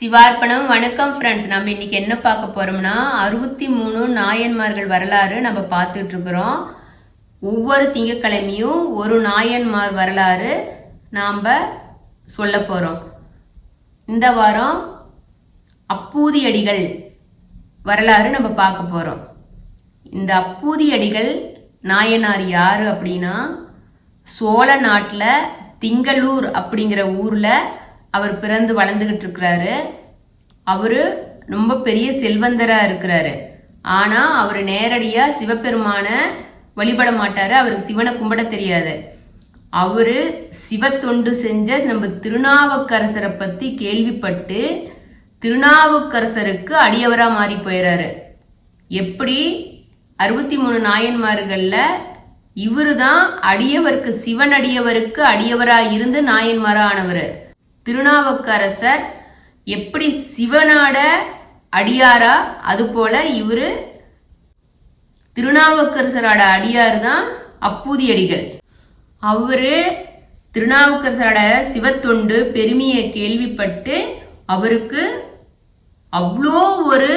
சிவார்ப்பணம் வணக்கம் ஃப்ரெண்ட்ஸ் நம்ம இன்னைக்கு என்ன பார்க்க போறோம்னா அறுபத்தி மூணு நாயன்மார்கள் வரலாறு நம்ம பார்த்துட்டு இருக்கிறோம். ஒவ்வொரு திங்கட்கிழமையும் ஒரு நாயன்மார் வரலாறு நாம் சொல்ல போறோம். இந்த வாரம் அப்பூதி அடிகள் வரலாறு நம்ம பார்க்க போறோம். இந்த அப்பூதி அடிகள் நாயனார் யாரு அப்படின்னா சோழ நாட்டில் திங்களூர் அப்படிங்கிற ஊரில் அவர் பிறந்து வளர்ந்துகிட்டு இருக்கிறாரு அவரு ரொம்ப பெரிய செல்வந்தரா இருக்கிறாரு. ஆனா அவர் நேரடியா சிவபெருமான வழிபட மாட்டாரு. அவருக்கு சிவனை கும்பிட தெரியாது. அவரு சிவத்தொண்டு செஞ்ச நம்ம திருநாவுக்கரசரை பத்தி கேள்விப்பட்டு திருநாவுக்கரசருக்கு அடியவரா மாறி போயிடுறாரு எப்படி? அறுபத்தி மூணு நாயன்மார்கள்ல இவரு தான் அடியவருக்கு சிவன் அடியவருக்கு அடியவரா இருந்து நாயன்மாராக ஆனவர். திருநாவுக்கரசர் எப்படி சிவனாட அடியாரா? அதுபோல இவர் இவரு திருநாவுக்கரசரோட அடியார் தான் அப்பூதி அடிகள் அவரு திருநாவுக்கரசரோட சிவத்தொண்டு பெருமையை கேள்விப்பட்டு அவருக்கு அவ்வளோ ஒரு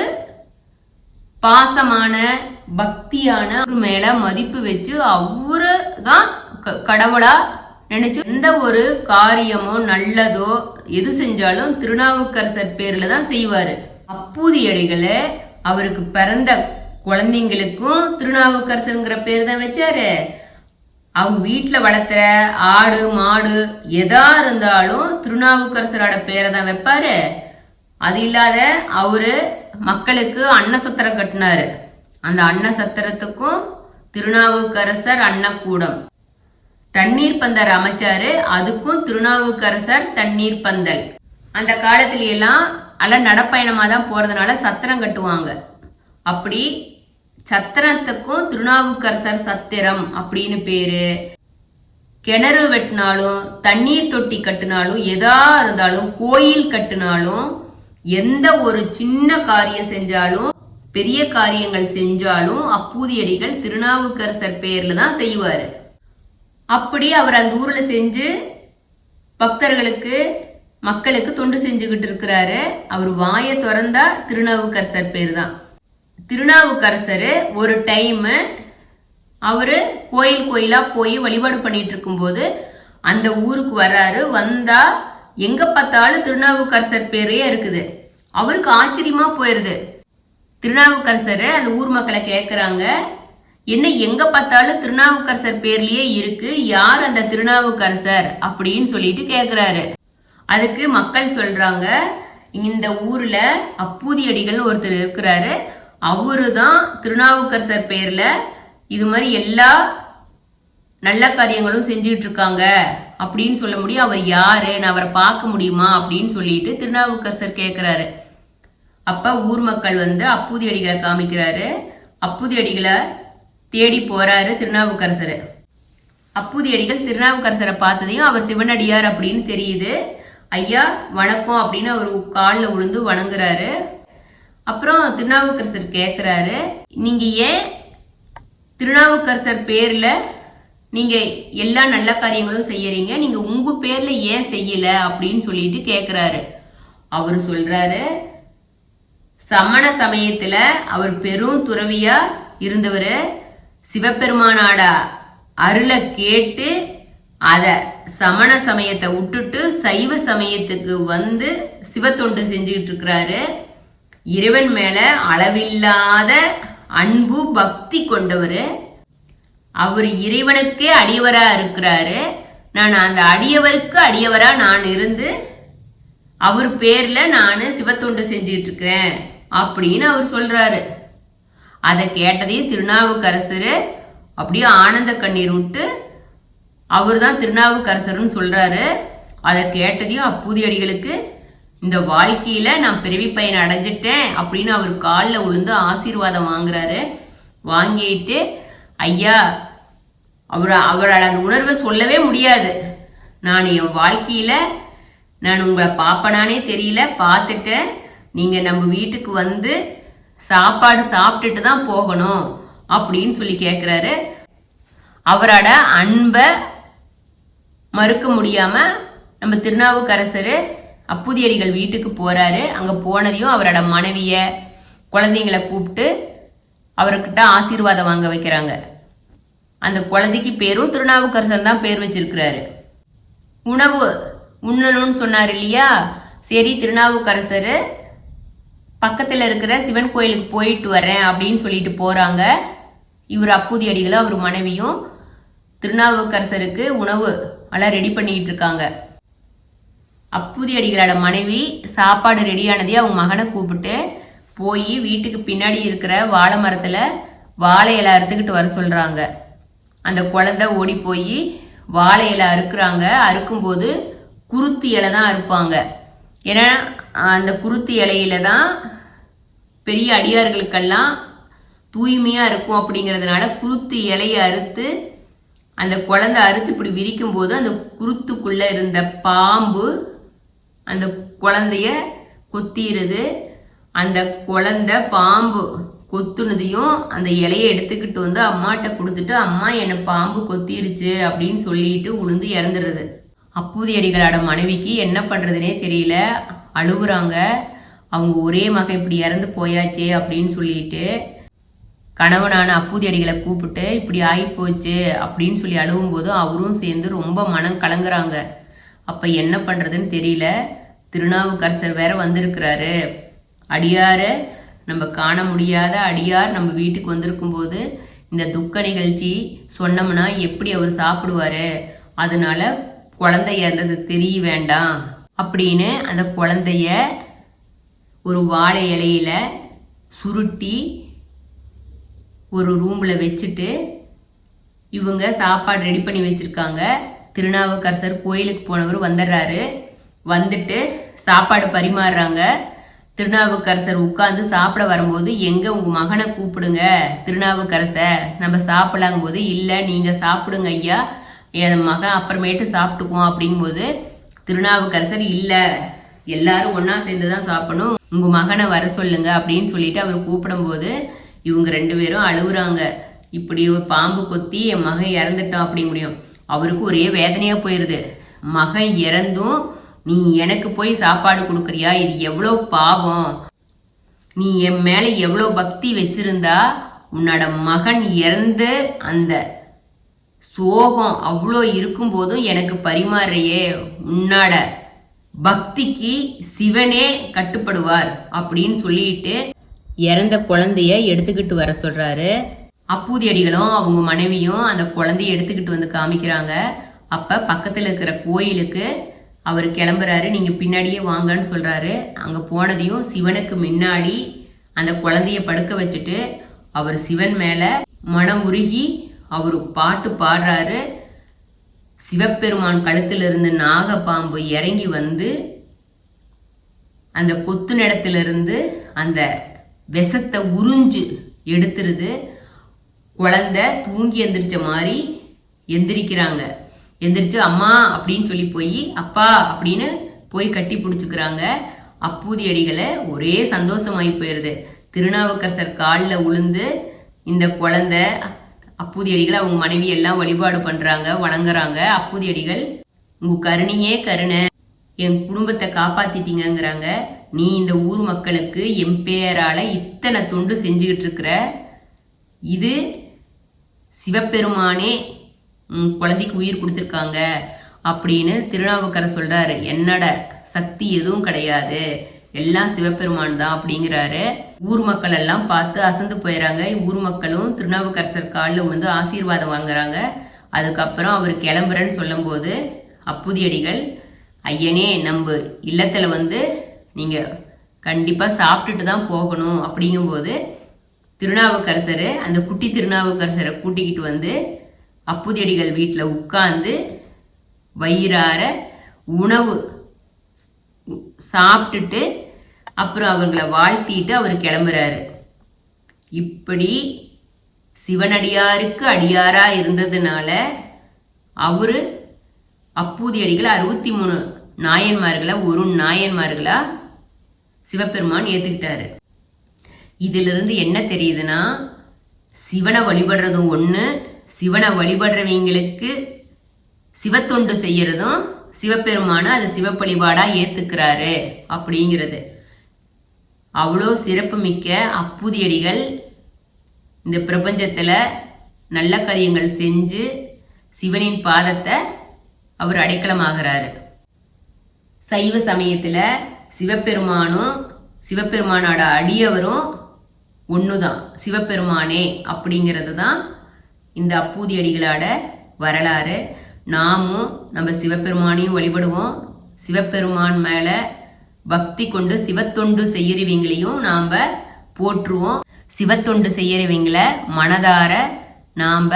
பாசமான பக்தியான ஒரு மேல மதிப்பு வச்சு அவரு தான் க- கடவுளா நினைச்சு எந்த ஒரு காரியமோ நல்லதோ எது செஞ்சாலும் திருநாவுக்கரசர் பேர்ல தான் செய்வாரு. அப்பூதியடிகளை அவருக்கு பிறந்த குழந்தைங்களுக்கும் திருநாவுக்கரசருங்கிற பேர் தான் வச்சாரு. அவங்க வீட்டில் வளர்த்துற ஆடு மாடு எதா இருந்தாலும் திருநாவுக்கரசரோட பேரை தான் வைப்பாரு. அது இல்லாத அவரு மக்களுக்கு அன்னசத்திரம் கட்டினாரு. அந்த அன்னசத்திரத்துக்கும் திருநாவுக்கரசர் அன்னக்கூடம். தண்ணீர் பந்தர் அமைச்சாரு. அதுக்கும் திருநாவுக்கரசர் தண்ணீர் பந்தல். அந்த காலத்துல எல்லாம் எல்லாம் நடப்பயணமா தான் போறதுனால சத்திரம் கட்டுவாங்க. அப்படி சத்திரத்துக்கும் திருநாவுக்கரசர் சத்திரம் அப்படின்னு பேரு. கிணறு வெட்டினாலும் தண்ணீர் தொட்டி கட்டினாலும் எதா இருந்தாலும் கோயில் கட்டினாலும் எந்த ஒரு சின்ன காரியம் செஞ்சாலும் பெரிய காரியங்கள் செஞ்சாலும் அப்பூதியடிகள் திருநாவுக்கரசர் பேர்ல தான் செய்வாரு. அப்படி அவர் அந்த ஊரில் செஞ்சு பக்தர்களுக்கு மக்களுக்கு தொண்டு செஞ்சுக்கிட்டு இருக்கிறாரு. அவர் வாயை திறந்தா திருநாவுக்கரசர் பேர் தான் திருநாவுக்கரசர் ஒரு டைம் அவரு கோயில் கோயிலா போய் வழிபாடு பண்ணிட்டு இருக்கும்போது அந்த ஊருக்கு வர்றாரு. வந்தா எங்க பார்த்தாலும் திருநாவுக்கரசர் பேரே இருக்குது. அவருக்கு ஆச்சரியமா போயிருது. திருநாவுக்கரசர் அந்த ஊர் மக்களை கேட்குறாங்க என்ன எங்க பார்த்தாலும் திருநாவுக்கரசர் பேர்லயே இருக்கு. யார் அந்த திருநாவுக்கரசர் அப்படின்னு சொல்லிட்டு கேக்குறாரு. அதுக்கு மக்கள் சொல்றாங்க இந்த ஊர்ல அப்பூதியடிகள் ஒருத்தர் இருக்கிறாரு. அவரு தான் திருநாவுக்கரசர் பேர்ல இது மாதிரி எல்லா நல்ல காரியங்களும் செஞ்சுட்டு இருக்காங்க அப்படின்னு சொல்ல முடியும். அவர் யாரு? நான் அவரை பார்க்க முடியுமா? அப்படின்னு சொல்லிட்டு திருநாவுக்கரசர் கேக்குறாரு. அப்ப ஊர் மக்கள் வந்து அப்பூதி அடிகளை காமிக்கிறாரு. அப்பூதி அடிகளை தேடி போறாரு திருநாவுக்கரசர். அப்பூதி அடிகள் திருநாவுக்கரசரை பார்த்ததையும் அவர் சிவனடியார் அப்படின்னு தெரியுது. ஐயா வணக்கம் அப்படின்னு அவர் காலில் விழுந்து வணங்குறாரு. அப்புறம் திருநாவுக்கரசர் கேட்குறாரு நீங்க ஏன் திருநாவுக்கரசர் பேர்ல நீங்க எல்லா நல்ல காரியங்களும் செய்யறீங்க? நீங்க உங்க பேர்ல ஏன் செய்யல? அப்படின்னு சொல்லிட்டு கேட்குறாரு அவர் சொல்றாரு சமண சமயத்துல அவர் பெரும் துறவியா இருந்தவர். சிவபெருமானாட அருளை கேட்டு அத சமண சமயத்தை விட்டுட்டு சைவ சமயத்துக்கு வந்து சிவத்தொண்டு செஞ்சுக்கிட்டு இருக்கிறாரு இறைவன் மேல அளவில்லாத அன்பு பக்தி கொண்டவர். அவர் இறைவனுக்கே அடியவரா இருக்கிறாரு. நான் அந்த அடியவருக்கு அடியவரா நான் இருந்து அவர் பேர்ல நான் சிவத்தொண்டு செஞ்சுட்டு இருக்கிறேன் அப்படின்னு அவர் சொல்றாரு. அதை கேட்டதையும் திருநாவுக்கரசர் அப்படியே ஆனந்த கண்ணீர் விட்டு அவர் தான் திருநாவுக்கரசர்னு சொல்றாரு. அதை கேட்டதையும் அப்பூதியடிகளுக்கு இந்த வாழ்க்கையில நான் பிறவி பயன் அடைஞ்சிட்டேன் அப்படின்னு அவர் காலில் விழுந்து ஆசீர்வாதம் வாங்குறாரு. வாங்கிட்டு ஐயா அவர் அவரோட அந்த உணர்வை சொல்லவே முடியாது. நான் என் வாழ்க்கையில நான் உங்களை பார்ப்பனானே தெரியல பார்த்துட்டேன். நீங்க நம்ம வீட்டுக்கு வந்து சாப்பாடு சாப்பிட்டுட்டு தான் போகணும் அப்படின்னு சொல்லி கேட்குறாரு அவரோட அன்பை மறுக்க முடியாம நம்ம திருநாவுக்கரசர் அப்புதியடிகள் வீட்டுக்கு போறாரு. அங்க போனதையும் அவரோட மனைவிய குழந்தைங்களை கூப்பிட்டு அவர்கிட்ட ஆசீர்வாதம் வாங்க வைக்கிறாங்க. அந்த குழந்தைக்கு பேரும் திருநாவுக்கரசன் தான் பேர் வச்சிருக்கிறாரு. உணவு உண்ணணும்னு சொன்னார் இல்லையா? சரி திருநாவுக்கரசர் பக்கத்தில் இருக்கிற சிவன் கோயிலுக்கு போயிட்டு வரேன் அப்படின்னு சொல்லிட்டு போகிறாங்க இவர் அப்பூதி அடிகளும் அவர் மனைவியும் திருநாவுக்கரசருக்கு உணவு எல்லாம் ரெடி பண்ணிட்டு இருக்காங்க. அப்பூதி அடிகளோட மனைவி சாப்பாடு ரெடியானதே அவங்க மகனை கூப்பிட்டு போய் வீட்டுக்கு பின்னாடி இருக்கிற வாழை மரத்தில் வாழை இலை அறுத்துக்கிட்டு வர சொல்கிறாங்க அந்த குழந்தை ஓடி போய் வாழை இலை அறுக்குறாங்க. அறுக்கும்போது குருத்தி இலை தான் அறுப்பாங்க. ஏன்னா அந்த குருத்து இலையில தான் பெரிய அடியார்களுக்கெல்லாம் தூய்மையாக இருக்கும் அப்படிங்கிறதுனால குருத்து இலையை அறுத்து அந்த குழந்தை அறுத்து இப்படி விரிக்கும் போது அந்த குருத்துக்குள்ளே இருந்த பாம்பு அந்த குழந்தைய கொத்திடுது அந்த குழந்தை பாம்பு கொத்துனதையும் அந்த இலையை எடுத்துக்கிட்டு வந்து அம்மாட்ட கொடுத்துட்டு அம்மா என்னை பாம்பு கொத்திருச்சு அப்படின்னு சொல்லிட்டு உளுந்து இறந்துடுறது அப்பூதியடிகளோட மனைவிக்கு என்ன பண்றதுனே தெரியல. அழுகுறாங்க அவங்க ஒரே மகன் இப்படி இறந்து போயாச்சே அப்படின்னு சொல்லிட்டு கணவனான அப்பூதி அடிகளை கூப்பிட்டு இப்படி ஆகி போச்சு அப்படின்னு சொல்லி அழுகும்போது அவரும் சேர்ந்து ரொம்ப மனம் கலங்குறாங்க. அப்ப என்ன பண்றதுன்னு தெரியல. திருநாவுக்கரசர் வேற வந்திருக்கிறாரு. அடியார நம்ம காண முடியாத அடியார் நம்ம வீட்டுக்கு வந்திருக்கும் போது இந்த துக்க நிகழ்ச்சி சொன்னோம்னா எப்படி அவர் சாப்பிடுவாரு? அதனால குழந்தை இருந்தது தெரிய வேண்டாம் அப்படின்னு அந்த குழந்தைய ஒரு வாழை இலையில சுருட்டி ஒரு ரூம்ல வச்சுட்டு இவங்க சாப்பாடு ரெடி பண்ணி வச்சிருக்காங்க. திருநாவுக்கரசர் கோயிலுக்கு போனவர் வந்துடுறாரு. வந்துட்டு சாப்பாடு பரிமாறுறாங்க. திருநாவுக்கரசர் உட்கார்ந்து சாப்பிட வரும்போது எங்க உங்க மகனை கூப்பிடுங்க திருநாவுக்கரசர் நம்ம சாப்பிடலாங்கும் போது இல்ல நீங்க சாப்பிடுங்க ஐயா என் மகன் அப்புறமேட்டு சாப்பிட்டுக்குவோம் அப்படிங்கும்போது திருநாவுக்கரசர் இல்லை. எல்லாரும் ஒன்னா சேர்ந்து தான் சாப்பிடணும். உங்க மகனை வர சொல்லுங்க அப்படின்னு சொல்லிட்டு அவர் கூப்பிடும்போது இவங்க ரெண்டு பேரும் அழுகுறாங்க. இப்படி ஒரு பாம்பு கொத்தி என் மகன் இறந்துட்டான் அப்படி முடியும். அவருக்கு ஒரே வேதனையா போயிருது. மகன் இறந்தும் நீ எனக்கு போய் சாப்பாடு கொடுக்குறியா? இது எவ்வளோ பாவம். நீ என் மேலே எவ்வளோ பக்தி வச்சிருந்தா உன்னோட மகன் இறந்து அந்த சோகம் அவ்வளோ இருக்கும்போதும் எனக்கு பரிமாறையே. உன்னாட பக்திக்கு சிவனே கட்டுப்படுவார் அப்படின்னு சொல்லிட்டு இறந்த குழந்தைய எடுத்துக்கிட்டு வர சொல்றாரு. அப்பூதியடிகளும் அவங்க மனைவியும் அந்த குழந்தைய எடுத்துக்கிட்டு வந்து காமிக்கிறாங்க. அப்ப பக்கத்துல இருக்கிற கோயிலுக்கு அவர் கிளம்புறாரு. நீங்க பின்னாடியே வாங்கன்னு சொல்றாரு. அங்க போனதையும் சிவனுக்கு முன்னாடி அந்த குழந்தைய படுக்க வச்சுட்டு அவர் சிவன் மேல மனம் உருகி அவர் பாட்டு பாடுறாரு. சிவபெருமான் கழுத்துல இருந்து நாகப்பாம்பு இறங்கி வந்து அந்த கொத்து நிலத்திலிருந்து அந்த விஷத்தை உறிஞ்சு எடுத்துருது. குழந்தை தூங்கி எந்திரிச்ச மாதிரி எந்திரிக்கிறாங்க. எந்திரிச்சு அம்மா அப்படின்னு சொல்லி போய் அப்பா அப்படின்னு போய் கட்டி பிடிச்சிக்கிறாங்க. அப்பூதி அடிகளை ஒரே சந்தோஷமாயி போயிடுது திருநாவுக்கரசர் காலில் உளுந்து இந்த குழந்தை அப்பூதியடிகள் அவங்க மனைவி எல்லாம் வழிபாடு பண்றாங்க வணங்குறாங்க. அப்பூதியடிகள் உங்க கருணையே கருணை. என் குடும்பத்தை காப்பாத்திட்டீங்கிறாங்க நீ இந்த ஊர் மக்களுக்கு என் பெயரால இத்தனை தொண்டு செஞ்சுக்கிட்டு இருக்கிற. இது சிவபெருமானே உன் குழந்தைக்கு உயிர் கொடுத்துருக்காங்க. அப்படின்னு திருநாவுக்கரர் சொல்றாரு. என்னோட சக்தி எதுவும் கிடையாது. எல்லாம் சிவபெருமான் தான். அப்படிங்கிறாரு. ஊர் மக்கள் எல்லாம் பார்த்து அசந்து போயிடறாங்க ஊர் மக்களும் திருநாவுக்கரசர் காலில் வந்து ஆசீர்வாதம் வாங்குறாங்க. அதுக்கப்புறம் அவர் கிளம்புறேன்னு சொல்லும்போது அப்புதியடிகள் ஐயனே நம்ம இல்லத்தில் வந்து நீங்கள் கண்டிப்பாக சாப்பிட்டுட்டு தான் போகணும். அப்படிங்கும்போது திருநாவுக்கரசர் அந்த குட்டி திருநாவுக்கரசரை கூட்டிக்கிட்டு வந்து அப்புதியடிகள் வீட்டில் உட்கார்ந்து வயிறார உணவு சாப்பிட்டுட்டு அப்புறம் அவர்களை வாழ்த்திட்டு அவர் கிளம்புறாரு. இப்படி சிவனடியாருக்கு அடியாரா இருந்ததுனால அவரு அப்பூதி அடிகளை அறுபத்தி மூணு நாயன்மார்களை ஒரு நாயன்மார்களா சிவபெருமான் ஏத்துக்கிட்டாரு. இதிலிருந்து என்ன தெரியுதுன்னா சிவனை வழிபடுறதும் ஒன்று சிவனை வழிபடுறவங்களுக்கு சிவத்தொண்டு செய்யறதும் சிவபெருமானு அது சிவப்பழிபாடா ஏத்துக்கிறாரு அப்படிங்கிறது. அவ்வளோ சிறப்புமிக்க அப்புதியடிகள் இந்த பிரபஞ்சத்தில் நல்ல காரியங்கள் செஞ்சு சிவனின் பாதத்தை அவர் அடைக்கலமாகிறாரு. சைவ சமயத்தில் சிவபெருமானும் சிவபெருமானோட அடியவரும் ஒன்று தான் சிவபெருமானே அப்படிங்கிறது தான் இந்த அப்பூதி அடிகளோட வரலாறு. நாமும் நம்ம சிவபெருமானையும் வழிபடுவோம். சிவபெருமான் மேலே பக்தி கொண்டு சிவத்தொண்டு செய்யறவங்களையும் நாம் போற்றுவோம். சிவத்தொண்டு செய்யறவங்களை மனதார நாம்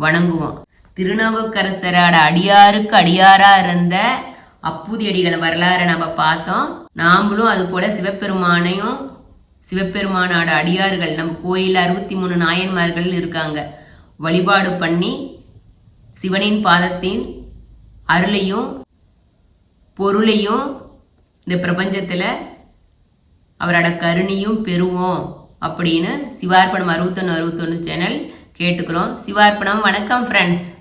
வணங்குவோம். திருநாவுக்கரசரோட அடியாருக்கு அடியாரா இருந்த அப்பூதி அடிகள் வரலாறை நம்ம பார்த்தோம். நாமளும் அது போல சிவபெருமானையும் சிவபெருமானோட அடியார்கள் நம்ம கோயிலில் அறுபத்தி மூணு நாயன்மார்கள் இருக்காங்க. வழிபாடு பண்ணி சிவனின் பாதத்தின் அருளையும் பொருளையும் இந்த பிரபஞ்சத்தில் அவரோட கருணையும் பெறுவோம் அப்படின்னு சிவார்ப்பணம் அறுபத்தொன்று அறுபத்தொன்று சேனல் கேட்டுக்கிறோம். சிவார்ப்பணம் வணக்கம் ஃப்ரெண்ட்ஸ்